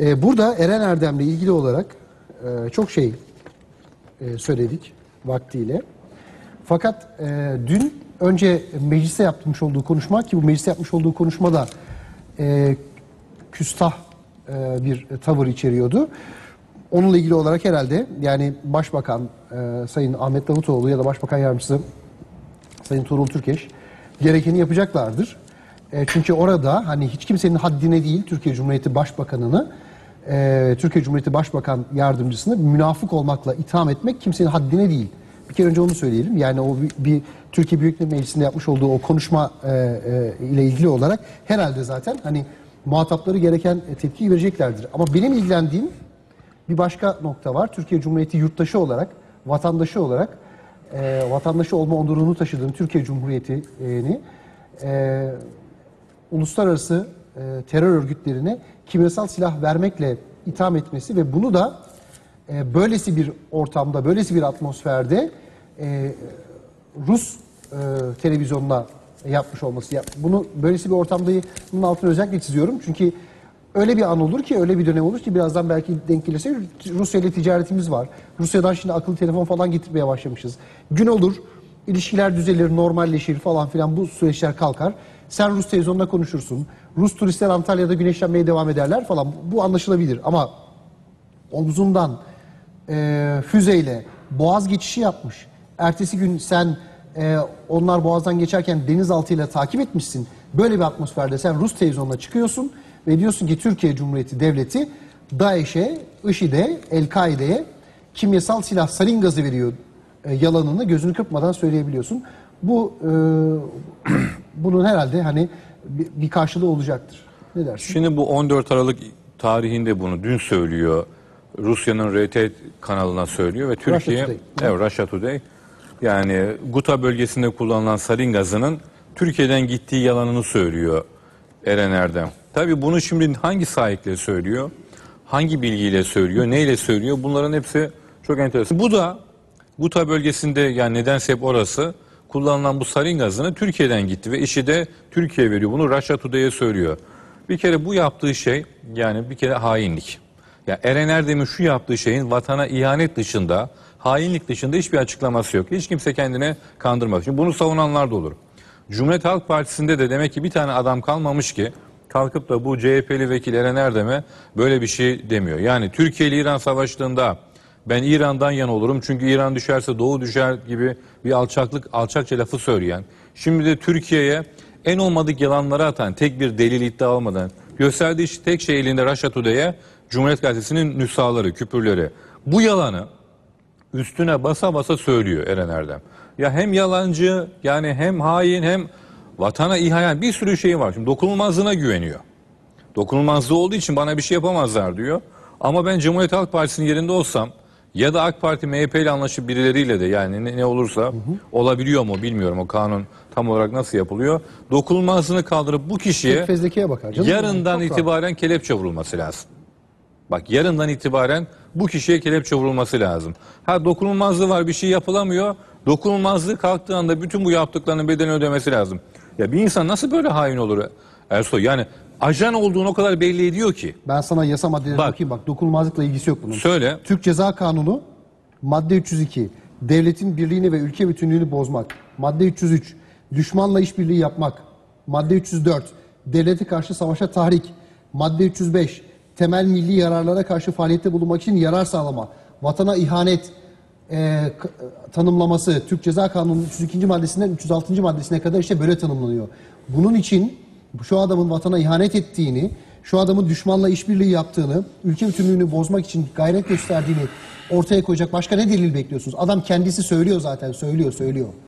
Ee, burada Eren Erdem'le ilgili olarak e, çok şey e, söyledik vaktiyle. Fakat e, dün önce meclise yapmış olduğu konuşma ki bu meclise yapmış olduğu konuşma da e, küstah e, bir tavır içeriyordu. Onunla ilgili olarak herhalde yani Başbakan e, Sayın Ahmet Davutoğlu ya da Başbakan Yardımcısı Sayın Tuğrul Türkeş gerekeni yapacaklardır. E, çünkü orada hani hiç kimsenin haddine değil Türkiye Cumhuriyeti Başbakanı'nı e, Türkiye Cumhuriyeti Başbakan Yardımcısını münafık olmakla itham etmek kimsenin haddine değil. Bir kere önce onu söyleyelim. Yani o bir, bir Türkiye Büyük Millet Meclisi'nde yapmış olduğu o konuşma e, e, ile ilgili olarak herhalde zaten hani muhatapları gereken e, tepkiyi vereceklerdir. Ama benim ilgilendiğim bir başka nokta var. Türkiye Cumhuriyeti yurttaşı olarak, vatandaşı olarak e, vatandaşı olma onurunu taşıdığım Türkiye Cumhuriyeti'ni e, uluslararası e, terör örgütlerine kimyasal silah vermekle itham etmesi ve bunu da e, böylesi bir ortamda, böylesi bir atmosferde e, Rus e, televizyonuna yapmış olması. Bunu böylesi bir ortamda bunun altını özellikle çiziyorum. Çünkü öyle bir an olur ki, öyle bir dönem olur ki birazdan belki denk gelirse Rusya ile ticaretimiz var. Rusya'dan şimdi akıllı telefon falan getirmeye başlamışız. Gün olur, ilişkiler düzelir, normalleşir falan filan bu süreçler kalkar. Sen Rus televizyonda konuşursun. Rus turistler Antalya'da güneşlenmeye devam ederler falan. Bu anlaşılabilir ama omzundan e, füzeyle boğaz geçişi yapmış. Ertesi gün sen e, onlar boğazdan geçerken denizaltıyla takip etmişsin. Böyle bir atmosferde sen Rus televizyonuna çıkıyorsun ve diyorsun ki Türkiye Cumhuriyeti Devleti DAEŞ'e, IŞİD'e, El-Kaide'ye kimyasal silah sarin gazı veriyor e, yalanını gözünü kırpmadan söyleyebiliyorsun. Bu e, bunun herhalde hani bir, bir karşılığı olacaktır. Ne dersin? Şimdi bu 14 Aralık tarihinde bunu dün söylüyor. Rusya'nın RT kanalına söylüyor ve Türkiye Today. evet Russia Today yani Guta bölgesinde kullanılan sarin gazının Türkiye'den gittiği yalanını söylüyor Eren Erdem. Tabii bunu şimdi hangi sahiple söylüyor? Hangi bilgiyle söylüyor? Neyle söylüyor? Bunların hepsi çok enteresan. Bu da Guta bölgesinde yani nedense hep orası kullanılan bu sarin gazını Türkiye'den gitti ve işi de Türkiye veriyor. Bunu Russia Today'e söylüyor. Bir kere bu yaptığı şey yani bir kere hainlik. Ya Eren Erdem'in şu yaptığı şeyin vatana ihanet dışında, hainlik dışında hiçbir açıklaması yok. Hiç kimse kendine kandırmaz. Şimdi bunu savunanlar da olur. Cumhuriyet Halk Partisi'nde de demek ki bir tane adam kalmamış ki kalkıp da bu CHP'li vekil Eren Erdem'e böyle bir şey demiyor. Yani Türkiye ile İran savaştığında ben İran'dan yana olurum çünkü İran düşerse Doğu düşer gibi bir alçaklık, alçakça lafı söyleyen, şimdi de Türkiye'ye en olmadık yalanları atan, tek bir delil iddia olmadan gösterdiği tek şey elinde Raşat Uday'a Cumhuriyet Gazetesi'nin nüshaları, küpürleri. Bu yalanı üstüne basa basa söylüyor Eren Erdem. Ya hem yalancı yani hem hain hem vatana ihanet bir sürü şey var. Şimdi dokunulmazlığına güveniyor. Dokunulmazlığı olduğu için bana bir şey yapamazlar diyor. Ama ben Cumhuriyet Halk Partisi'nin yerinde olsam ya da AK Parti MHP ile anlaşıp birileriyle de yani ne, ne olursa olabiliyor mu bilmiyorum o kanun tam olarak nasıl yapılıyor. Dokunulmazlığını kaldırıp bu kişiye bakar. canım. yarından Çok rahat. itibaren kelepçe vurulması lazım. Bak yarından itibaren bu kişiye kelepçe vurulması lazım. Ha dokunulmazlığı var bir şey yapılamıyor. Dokunulmazlığı kalktığı anda bütün bu yaptıklarının bedelini ödemesi lazım. Ya bir insan nasıl böyle hain olur Ersoy? Yani ajan olduğunu o kadar belli ediyor ki. Ben sana yasa maddelerine Bak. bakayım bak. Dokunulmazlıkla ilgisi yok bunun. Söyle. Türk Ceza Kanunu madde 302 devletin birliğini ve ülke bütünlüğünü bozmak. Madde 303 düşmanla işbirliği yapmak. Madde 304 devlete karşı savaşa tahrik. Madde 305 temel milli yararlara karşı faaliyette bulunmak için yarar sağlama. Vatana ihanet e, tanımlaması Türk Ceza Kanunu'nun 302. maddesinden 306. maddesine kadar işte böyle tanımlanıyor. Bunun için şu adamın vatana ihanet ettiğini, şu adamın düşmanla işbirliği yaptığını, ülke bütünlüğünü bozmak için gayret gösterdiğini ortaya koyacak başka ne delil bekliyorsunuz? Adam kendisi söylüyor zaten, söylüyor, söylüyor.